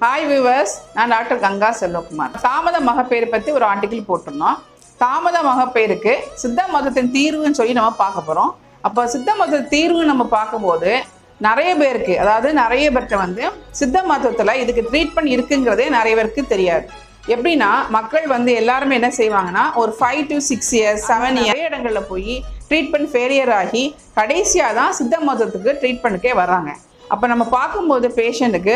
Hi viewers நான் doctor Ganga Selvakumar. தாமத மகப்பேறு பற்றி ஒரு ஆர்டிக்கிள் போட்டிருந்தோம். தாமத மகப்பேருக்கு சித்த மதத்தின் தீர்வுன்னு சொல்லி நம்ம பார்க்க போகிறோம் அப்போ சித்த மத தீர்வு நம்ம பார்க்கும்போது நிறைய பேருக்கு அதாவது நிறைய பேர்கிட்ட வந்து சித்த மதத்தில் இதுக்கு ட்ரீட்மெண்ட் இருக்குங்கிறதே நிறைய பேருக்கு தெரியாது. எப்படின்னா மக்கள் வந்து எல்லாருமே என்ன செய்வாங்கன்னா ஒரு five to six years seven year இடங்களில் போய் ட்ரீட்மெண்ட் ஃபெயிலியர் ஆகி கடைசியாக தான் சித்த மதத்துக்கு ட்ரீட்மெண்ட்டுக்கே வர்றாங்க. அப்போ நம்ம பார்க்கும்போது பேஷண்ட்டுக்கு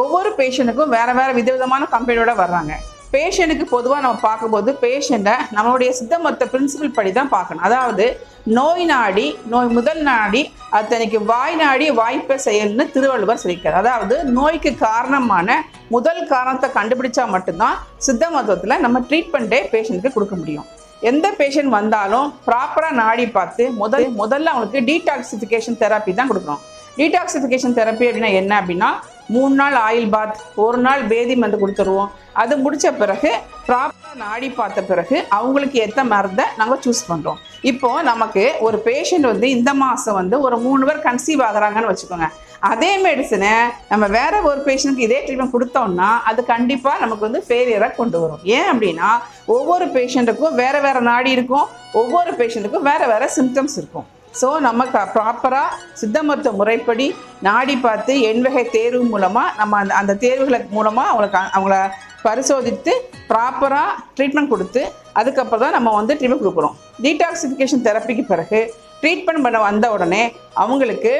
ஒவ்வொரு பேஷண்ட்டுக்கும் வேறு வேறு விதவிதமான கம்பெனியோட வர்றாங்க. பேஷண்ட்டுக்கு பொதுவாக நம்ம பார்க்கும்போது பேஷண்ட்டை நம்மளுடைய சித்த மருத்துவ பிரின்சிபல் படி தான் பார்க்கணும். அதாவது நோய் நாடி நோய் முதல் நாடி அத்தனைக்கு வாய் நாடி வாய்ப்பை செயல்னு திருவள்ளுவர் சொல்லியிருக்காரு. அதாவது நோய்க்கு காரணமான முதல் காரணத்தை கண்டுபிடிச்சா மட்டும்தான் சித்த மருத்துவத்தில் நம்ம ட்ரீட்மெண்ட்டே பேஷண்ட்டுக்கு கொடுக்க முடியும். எந்த பேஷண்ட் வந்தாலும் ப்ராப்பராக நாடி பார்த்து முதல் முதல்ல அவங்களுக்கு டீடாக்சிஃபிகேஷன் தெரப்பி தான் கொடுக்குறோம் டீடாக்சிஃபிகேஷன் தெரப்பி அப்படின்னா என்ன அப்படின்னா மூணு நாள் ஆயில் பாத் ஒரு நாள் பேதி மருந்து கொடுத்துருவோம். அது முடித்த பிறகு ப்ராப்பராக நாடி பார்த்த பிறகு அவங்களுக்கு ஏற்ற மருந்தை நாங்கள் சூஸ் பண்ணுறோம் இப்போது நமக்கு ஒரு பேஷண்ட் வந்து இந்த மாதம் வந்து ஒரு மூணு பேர் கன்சீவ் ஆகுறாங்கன்னு வச்சுக்கோங்க. அதே மெடிசனை நம்ம வேற ஒரு பேஷண்ட்டுக்கு இதே ட்ரீட்மெண்ட் கொடுத்தோம்னா அது கண்டிப்பாக நமக்கு வந்து ஃபெயிலியராக கொண்டு வரும். ஏன் அப்படின்னா ஒவ்வொரு பேஷண்ட்டுக்கும் வேற வேற நாடி இருக்கும் ஒவ்வொரு பேஷண்ட்டுக்கும் வேற வேற சிம்டம்ஸ் இருக்கும். ஸோ நம்ம ப்ராப்பராக சித்த மருத்துவ முறைப்படி நாடி பார்த்து எண்வகை தேர்வு மூலமாக நம்ம அந்த அந்த தேர்வுகளுக்கு மூலமாக அவங்களுக்கு அவங்கள பரிசோதித்து ப்ராப்பராக ட்ரீட்மெண்ட் கொடுத்து அதுக்கப்புறம் தான் நம்ம வந்து ட்ரீட்மெண்ட் கொடுக்குறோம். டீடாக்சிஃபிகேஷன் தெரப்பிக்கு பிறகு ட்ரீட்மெண்ட் பண்ண வந்த உடனே அவங்களுக்கு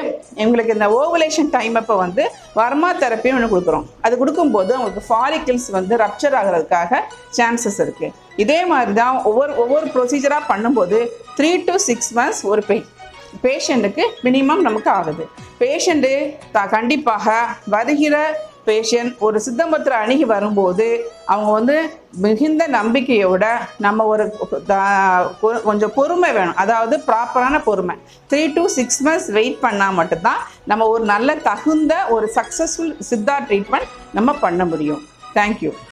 எங்களுக்கு இந்த ஓவலேஷன் டைம் அப்போ வந்து வர்மா தெரப்பியும் ஒன்று கொடுக்குறோம். அது கொடுக்கும்போது அவங்களுக்கு ஃபாலிக்கிள்ஸ் வந்து ரப்சர் ஆகிறதுக்காக சான்சஸ் இருக்குது இதே மாதிரி தான் ஒவ்வொரு ஒவ்வொரு ப்ரொசீஜராக பண்ணும்போது த்ரீ டு சிக்ஸ் மந்த்ஸ் ஒரு பெயின் பேஷண்ட்டுக்கு மினிமம் நமக்கு ஆகுது. பேஷண்ட்டு த கண்டிப்பாக வருகிற பேஷண்ட் ஒரு சித்தமத்தில் அணுகி வரும்போது அவங்க வந்து மிகுந்த நம்பிக்கையோட நம்ம ஒரு கொ- கொஞ்சம் பொறுமை வேணும். அதாவது ப்ராப்பரான பொறுமை. Three to six months wait பண்ணால் மட்டும்தான் நம்ம ஒரு நல்ல தகுந்த ஒரு சக்ஸஸ்ஃபுல் சித்தா ட்ரீட்மெண்ட் நம்ம பண்ண முடியும். தேங்க்யூ